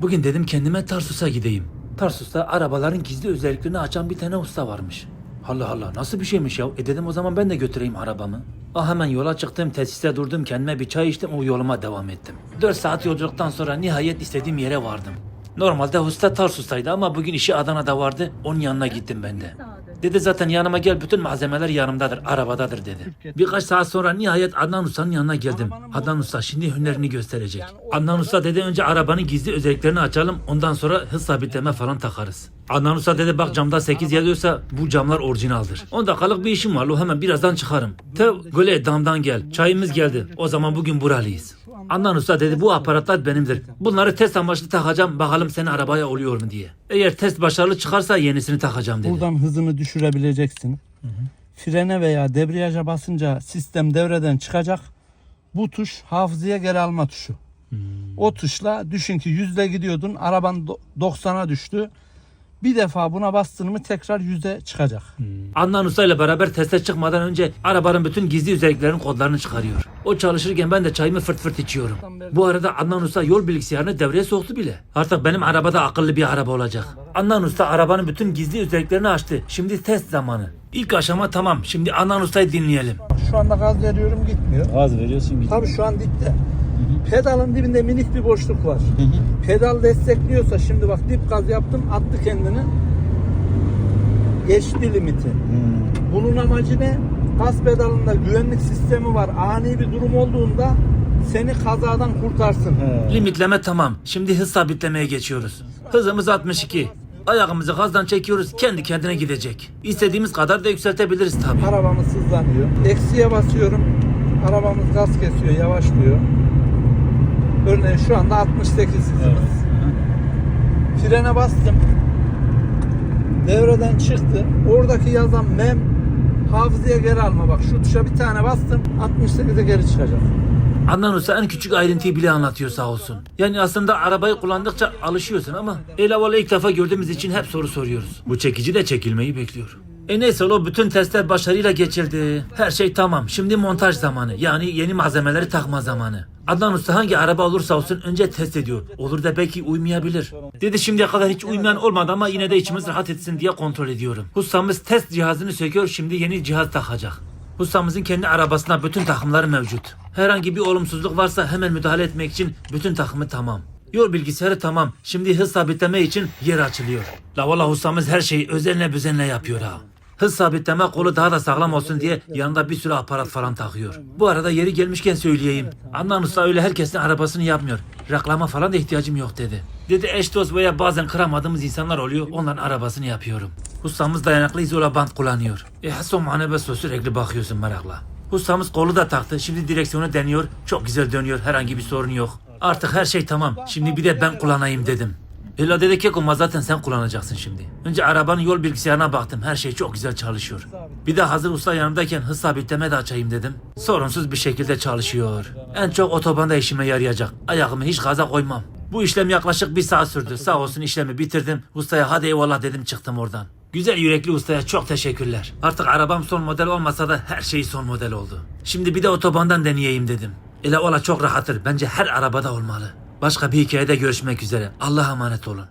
Bugün dedim kendime Tarsus'a gideyim. Tarsus'ta arabaların gizli özelliklerini açan bir tane usta varmış. Allah Allah nasıl bir şeymiş ya? E dedim o zaman ben de götüreyim arabamı. Ah hemen yola çıktım, tesiste durdum, kendime bir çay içtim, o yoluma devam ettim. 4 saat yolculuktan sonra nihayet istediğim yere vardım. Normalde usta Tarsus'taydı ama bugün işi Adana'da vardı, onun yanına gittim ben de. Dedi zaten yanıma gel bütün malzemeler yanımdadır, arabadadır dedi. Birkaç saat sonra nihayet Adnan Usta'nın yanına geldim. Adnan Usta şimdi hünerini gösterecek. Adnan Usta dedi önce arabanın gizli özelliklerini açalım ondan sonra hız sabitleme falan takarız. Adnan Usta dedi bak camda 8 yazıyorsa bu camlar orijinaldir. 10 dakikalık bir işim var lo hemen birazdan çıkarım. Te göle damdan gel. Çayımız geldi. O zaman bugün buralıyız. Adnan Usta dedi bu aparatlar benimdir. Bunları test amaçlı takacağım bakalım senin arabaya oluyor mu diye. Eğer test başarılı çıkarsa yenisini takacağım dedi. Buradan hızını düşürebileceksin. Frene veya debriyaja basınca sistem devreden çıkacak. Bu tuş hafızaya geri alma tuşu. O tuşla düşün ki yüzde gidiyordun araban do- 90'a düştü. Bir defa buna bastın mı tekrar yüze çıkacak. Adnan Usta ile beraber teste çıkmadan önce arabanın bütün gizli özelliklerinin kodlarını çıkarıyor. O çalışırken ben de çayımı fırt fırt içiyorum. Bu arada Adnan Usta yol bilgisayarını devreye soktu bile. Artık benim arabada akıllı bir araba olacak. Adnan Usta arabanın bütün gizli özelliklerini açtı. Şimdi test zamanı. İlk aşama tamam. Şimdi Adnan Usta'yı dinleyelim. Şu anda gaz veriyorum gitmiyor. Gaz veriyorsun gidiyor. Tabii şu an Pedalın dibinde minik bir boşluk var. Pedal destekliyorsa şimdi bak dip gaz yaptım attı kendini. Geçti limiti. Bunun amacı ne? Gaz pedalında güvenlik sistemi var. Ani bir durum olduğunda seni kazadan kurtarsın. Limitleme tamam. Şimdi hız sabitlemeye geçiyoruz. Hızımız 62. Ayağımızı gazdan çekiyoruz. Kendi kendine gidecek. İstediğimiz kadar da yükseltebiliriz tabii. Arabamız hızlanıyor. Eksiye basıyorum. Arabamız gaz kesiyor, yavaşlıyor. Örneğin şu anda 68 hızımız. Frene bastım. Devreden çıktı. Oradaki yazan mem hafızaya geri alma bak. Şu tuşa bir tane bastım. 68'e geri çıkacak. Adnan Usta en küçük ayrıntıyı bile anlatıyor sağ olsun. Yani aslında arabayı kullandıkça alışıyorsun ama el havalı ilk defa gördüğümüz için hep soru soruyoruz. Bu çekici de çekilmeyi bekliyor. E neyse o bütün testler başarıyla geçildi. Her şey tamam. Şimdi montaj zamanı. Yani yeni malzemeleri takma zamanı. Adnan Usta hangi araba olursa olsun önce test ediyor. Olur da belki uymayabilir. Dedi şimdiye kadar hiç uymayan olmadı ama yine de içimiz rahat etsin diye kontrol ediyorum. Ustamız test cihazını söküyor şimdi yeni cihaz takacak. Ustamızın kendi arabasında bütün takımları mevcut. Herhangi bir olumsuzluk varsa hemen müdahale etmek için bütün takımı tamam. Yol bilgisayarı tamam. Şimdi hız sabitleme için yer açılıyor. La valla ustamız her şeyi özenle büzenle yapıyor ha. Hız sabitleme kolu daha da sağlam olsun diye yanında bir sürü aparat falan takıyor. Bu arada yeri gelmişken söyleyeyim. Adnan Usta öyle herkesin arabasını yapmıyor. Reklama falan da ihtiyacım yok dedi. Dedi eş dost veya bazen kıramadığımız insanlar oluyor. Onların arabasını yapıyorum. Ustamız dayanıklı izola bant kullanıyor. E son manebesi sürekli bakıyorsun merakla. Ustamız kolu da taktı. Şimdi direksiyonu deniyor. Çok güzel dönüyor. Herhangi bir sorun yok. Artık her şey tamam. Şimdi bir de ben kullanayım dedim. Ki ama zaten sen kullanacaksın şimdi. Önce arabanın yol bilgisayarına baktım. Her şey çok güzel çalışıyor. Bir de hazır usta yanımdayken hız sabitleme de açayım dedim. Sorunsuz bir şekilde çalışıyor. En çok otobanda işime yarayacak. Ayağımı hiç gaza koymam. Bu işlem yaklaşık bir saat sürdü. Sağ olsun işlemi bitirdim. Ustaya hadi eyvallah dedim çıktım oradan. Güzel yürekli ustaya çok teşekkürler. Artık arabam son model olmasa da her şey son model oldu. Şimdi bir de otobandan deneyeyim dedim. Ele ola çok rahattır. Bence her arabada olmalı. Başka bir hikayede görüşmek üzere. Allah'a emanet olun.